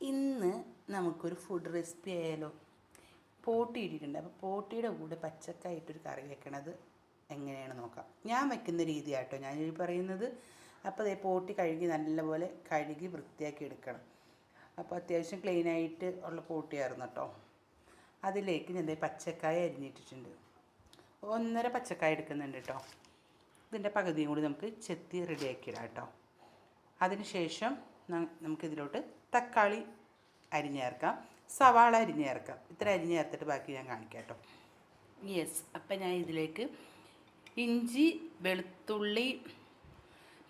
ഇന്ന് നമുക്കൊരു food recipe ആയാലോ? പോട്ടി ഇട്ടിട്ടുണ്ട്. അപ്പോൾ പോട്ടിയുടെ കൂടെ പച്ചക്കായിട്ടൊരു കറി വെക്കണത് എങ്ങനെയാണ് നോക്കാം. ഞാൻ വെക്കുന്ന രീതിയാട്ടോ. ഞാൻ ഈ പറയുന്നത് അപ്പോൾ അതേ പോട്ടി കഴുകി നല്ലപോലെ കഴുകി വൃത്തിയാക്കി എടുക്കണം. അപ്പോൾ അത്യാവശ്യം ക്ലീനായിട്ട് ഉള്ള പോട്ടിയായിരുന്നു കേട്ടോ അതിലേക്ക് ഞാൻ പച്ചക്കായ അരിഞ്ഞിട്ടിട്ടുണ്ട്. ഒന്നര പച്ചക്കായ എടുക്കുന്നുണ്ട് കേട്ടോ ഇതിന്റെ പകുതിയും കൂടി നമുക്ക് ചെത്തി റെഡിയാക്കി ഇടാം കേട്ടോ അതിനുശേഷം നമുക്കിതിലോട്ട് തക്കാളി അരിഞ്ഞ് ചേർക്കാം സവാള അരിഞ്ഞ് ചേർക്കാം ഇത്ര അരിഞ്ഞ് ചേർത്തിട്ട് ബാക്കി ഞാൻ കാണിക്കാം കേട്ടോ യെസ് അപ്പം ഞാൻ ഇതിലേക്ക് ഇഞ്ചി വെളുത്തുള്ളി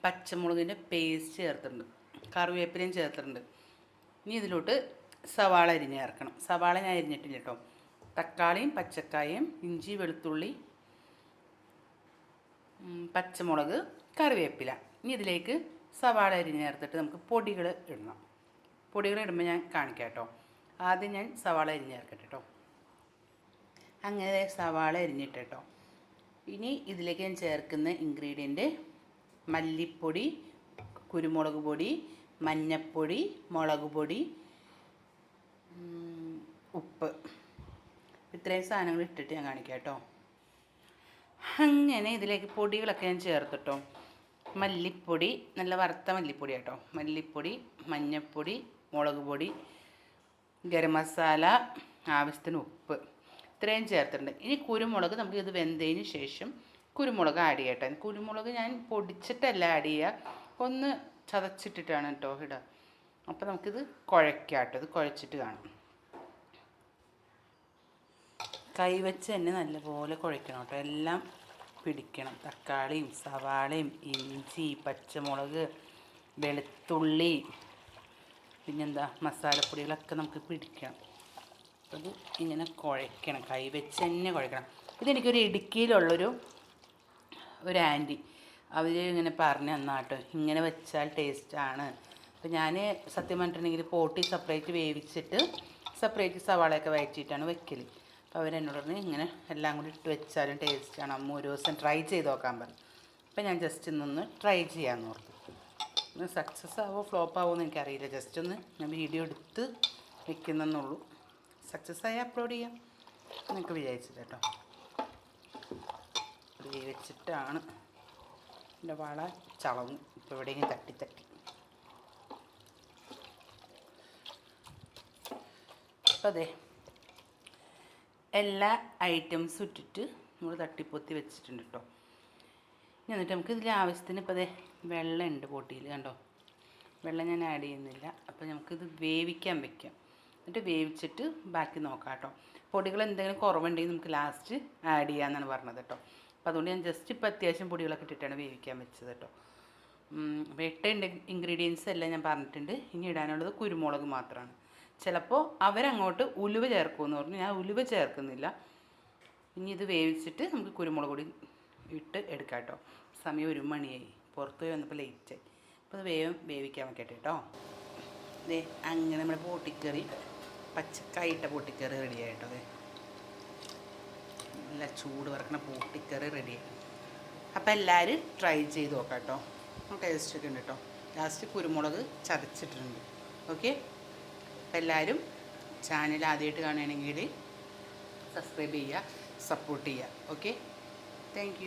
പച്ചമുളകിന്റെ പേസ്റ്റ് ചേർത്തിട്ടുണ്ട്. കറിവേപ്പിലയും ചേർത്തിട്ടുണ്ട്. ഇനി ഇതിലോട്ട് സവാള അരിഞ്ഞ് ചേർക്കണം സവാള ഞാൻ അരിഞ്ഞിട്ടില്ല കേട്ടോ തക്കാളിയും പച്ചക്കായും ഇഞ്ചി വെളുത്തുള്ളി പച്ചമുളക് കറിവേപ്പില. ഇനി ഇതിലേക്ക് സവാള അരിഞ്ഞ് ചേർത്തിട്ട് നമുക്ക് പൊടികൾ ഇടണം. പൊടികൾ ഇടുമ്പോൾ ഞാൻ കാണിക്കാം കേട്ടോ ആദ്യം ഞാൻ സവാള അരിഞ്ഞ് ചേർക്കട്ടെ കേട്ടോ അങ്ങനെ സവാള അരിഞ്ഞിട്ട് കേട്ടോ ഇനി ഇതിലേക്ക് ഞാൻ ചേർക്കുന്ന ഇൻഗ്രീഡിയന്റ് മല്ലിപ്പൊടി കുരുമുളക് പൊടി മഞ്ഞപ്പൊടി മുളക് പൊടി ഉപ്പ്. ഇത്രയും സാധനങ്ങൾ ഇട്ടിട്ട് ഞാൻ കാണിക്കാം കേട്ടോ അങ്ങനെ ഇതിലേക്ക് പൊടികളൊക്കെ ഞാൻ ചേർത്തിട്ടോ. മല്ലിപ്പൊടി നല്ല വറുത്ത മല്ലിപ്പൊടി കേട്ടോ മല്ലിപ്പൊടി മഞ്ഞൾപ്പൊടി മുളക് പൊടി ഗരം മസാല ആവശ്യത്തിന് ഉപ്പ്. ഇത്രയും ചേർത്തിട്ടുണ്ട്. ഇനി കുരുമുളക് നമുക്ക് ഇത് വെന്തതിന് ശേഷം കുരുമുളക് ആഡ് ചെയ്യട്ടെ കുരുമുളക് ഞാൻ പൊടിച്ചിട്ടല്ല ആഡ് ചെയ്യുക ഒന്ന് ചതച്ചിട്ടിട്ടാണ് കേട്ടോ ഇടുക അപ്പോൾ നമുക്കിത് കുഴക്കാം കേട്ടോ. ഇത് കുഴച്ചിട്ട് കാണാം. കൈവച്ച് തന്നെ നല്ലപോലെ കുഴക്കണം കേട്ടോ. എല്ലാം പിടിക്കണം. തക്കാളിയും സവാളയും ഇഞ്ചി പച്ചമുളക് വെളുത്തുള്ളി പിന്നെന്താ മസാലപ്പൊടികളൊക്കെ നമുക്ക് പിടിക്കണം. അത് ഇങ്ങനെ ഇങ്ങനെ കുഴക്കണം കൈവച്ച് തന്നെ കുഴക്കണം ഇതെനിക്കൊരു ഇടുക്കിയിലുള്ളൊരു ഒരു ആന്റി. അവർ ഇങ്ങനെ പറഞ്ഞു തന്നാട്ടോ. ഇങ്ങനെ വെച്ചാൽ ടേസ്റ്റാണ്. അപ്പോൾ ഞാൻ സത്യം പറഞ്ഞിട്ടുണ്ടെങ്കിൽ പോട്ടി സെപ്പറേറ്റ് വേവിച്ചിട്ട് സെപ്പറേറ്റ് സവാളയൊക്കെ വഴറ്റിയിട്ടാണ് വെക്കൽ അപ്പോൾ അവരെന്നോട് പറഞ്ഞു ഇങ്ങനെ എല്ലാം കൂടി ഇട്ട് വെച്ചാലും ടേസ്റ്റാണ് അമ്മ ഒരു ദിവസം ട്രൈ ചെയ്ത് നോക്കാൻ പറഞ്ഞു. അപ്പോൾ ഞാൻ ജസ്റ്റ് ഇന്നൊന്ന് ട്രൈ ചെയ്യാമെന്ന് ഓർത്തു. ഒന്ന് സക്സസ് ആവോ ഫ്ലോപ്പ് ആവുമോ എന്ന് എനിക്കറിയില്ല. ജസ്റ്റ് ഒന്ന് ഞാൻ വീഡിയോ എടുത്ത് വെക്കുന്നെന്നുള്ളൂ. സക്സസ് ആയി അപ്ലോഡ് ചെയ്യാം എന്നൊക്കെ വിചാരിച്ചത് കേട്ടോ. വെച്ചിട്ടാണ് എന്റെ വള ചളവും ഇപ്പോൾ എവിടെയെങ്കിലും തട്ടി തട്ടി. അപ്പോൾ അതെ എല്ലാ ഐറ്റംസും ഇട്ടിട്ട് നമ്മൾ തട്ടിപ്പൊത്തി വെച്ചിട്ടുണ്ട് കേട്ടോ ഇനി എന്നിട്ട് നമുക്ക് ഇതിൽ ആവശ്യത്തിന് ഇപ്പോൾ അതേ വെള്ളം ഉണ്ട് പോട്ടിയിൽ കണ്ടോ? വെള്ളം ഞാൻ ആഡ് ചെയ്യുന്നില്ല. അപ്പോൾ നമുക്കിത് വേവിക്കാൻ വെക്കാം. എന്നിട്ട് വേവിച്ചിട്ട് ബാക്കി നോക്കാം കേട്ടോ പൊടികൾ എന്തെങ്കിലും കുറവുണ്ടെങ്കിൽ നമുക്ക് ലാസ്റ്റ് ആഡ് ചെയ്യാമെന്നാണ് പറഞ്ഞത് കേട്ടോ അപ്പോൾ അതുകൊണ്ട് ഞാൻ ജസ്റ്റ് ഇപ്പോൾ അത്യാവശ്യം പൊടികളൊക്കെ ഇട്ടിട്ടാണ് വേവിക്കാൻ വെച്ചത് കേട്ടോ അപ്പോൾ എട്ട് ഇൻഗ്രീഡിയൻസ് എല്ലാം ഞാൻ പറഞ്ഞിട്ടുണ്ട്. ഇനി ഇടാനുള്ളത് കുരുമുളക് മാത്രമാണ് ചിലപ്പോൾ അവരങ്ങോട്ട് ഉലുവ ചേർക്കുമെന്ന് പറഞ്ഞു. ഞാൻ ഉലുവ ചേർക്കുന്നില്ല. ഇനി ഇത് വേവിച്ചിട്ട് നമുക്ക് കുരുമുളക് പൊടി ഇട്ട് എടുക്കാം കേട്ടോ സമയം ഒരു മണിയായി. പുറത്ത് പോയി വന്നപ്പോൾ ലേറ്റായി അപ്പോൾ അത് വേഗം വേവിക്കാൻ വെക്കട്ടെ കേട്ടോ ദേ അങ്ങനെ നമ്മുടെ പൊട്ടിക്കറി പച്ചക്കായിട്ട പൊട്ടിക്കറി റെഡിയായി അതെ നല്ല ചൂട് വറക്കണ പൊട്ടിക്കറി റെഡിയായി അപ്പോൾ എല്ലാവരും ട്രൈ ചെയ്ത് നോക്കാം കേട്ടോ ടേസ്റ്റ് ഒക്കെ ഉണ്ട് കേട്ടോ ലാസ്റ്റ് കുരുമുളക് ചതച്ചിട്ടുണ്ട്. ഓക്കെ അപ്പോൾ എല്ലാവരും ചാനൽ ആദ്യമായിട്ട് കാണുകയാണെങ്കിൽ സബ്സ്ക്രൈബ് ചെയ്യുക സപ്പോർട്ട് ചെയ്യുക. Okay thank